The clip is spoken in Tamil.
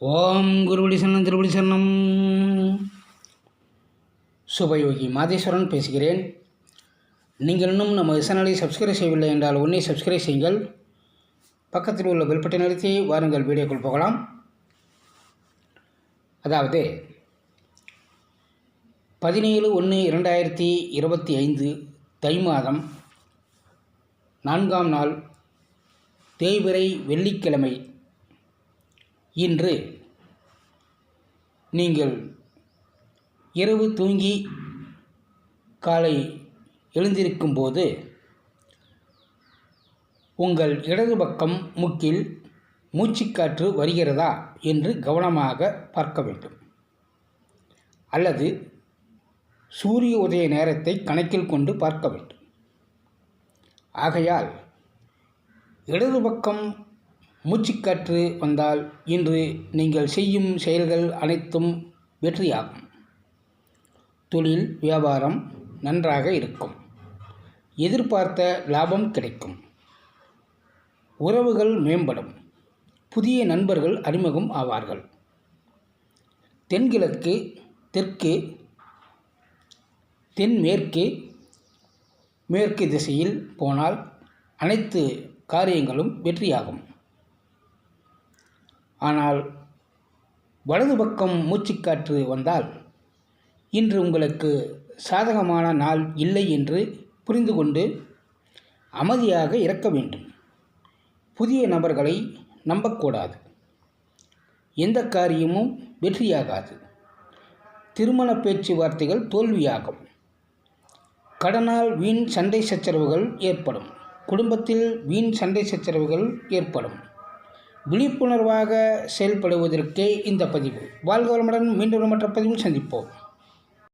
ஓம் குருபடி சரணம் திருவடி சரணம். சுபயோகி மாதேஸ்வரன் பேசுகிறேன். நீங்கள் இன்னும் நம்ம சேனலை சப்ஸ்கிரைப் செய்யவில்லை என்றால் உன்னை சப்ஸ்கிரைப் செய்யுங்கள். பக்கத்தில் உள்ள பெல்பட்டை நிறுத்தி வாருங்கள் வீடியோக்குள் போகலாம். அதாவது பதினேழு ஒன்று இரண்டாயிரத்தி இருபத்தி ஐந்து தை மாதம் நான்காம் நாள் தேய்பிறை வெள்ளிக்கிழமை. இன்று நீங்கள் இரவு தூங்கி காலை எழுந்திருக்கும்போது உங்கள் இடது பக்கம் முக்கில் மூச்சுக்காற்று வருகிறதா என்று கவனமாக பார்க்க வேண்டும். அல்லது சூரிய உதய நேரத்தை கணக்கில் கொண்டு பார்க்க வேண்டும். ஆகையால் இடது பக்கம் மூச்சுக்காற்று வந்தால் இன்று நீங்கள் செய்யும் செயல்கள் அனைத்தும் வெற்றியாகும். தொழில் வியாபாரம் நன்றாக இருக்கும். எதிர்பார்த்த லாபம் கிடைக்கும். உறவுகள் மேம்படும். புதிய நண்பர்கள் அறிமுகம் ஆவார்கள். தென்கிழக்கு தெற்கு தென்மேற்கு மேற்கு திசையில் போனால் அனைத்து காரியங்களும் வெற்றியாகும். ஆனால் வலது பக்கம் மூச்சுக்காற்று வந்தால் இன்று உங்களுக்கு சாதகமான நாள் இல்லை என்று புரிந்து கொண்டு அமைதியாக இருக்க வேண்டும். புதிய நபர்களை நம்பக்கூடாது. எந்த காரியமும் வெற்றியாகாது. திருமண பேச்சுவார்த்தைகள் தோல்வியாகும். கடனால் வீண் சண்டை சச்சரவுகள் ஏற்படும். குடும்பத்தில் வீண் சண்டை சச்சரவுகள் ஏற்படும். விழிப்புணர்வாக செயல்படுவதற்கே இந்த பதிவு. வாழ்க வளமுடன் மீண்டும் மற்ற பதிவில் சந்திப்போம்.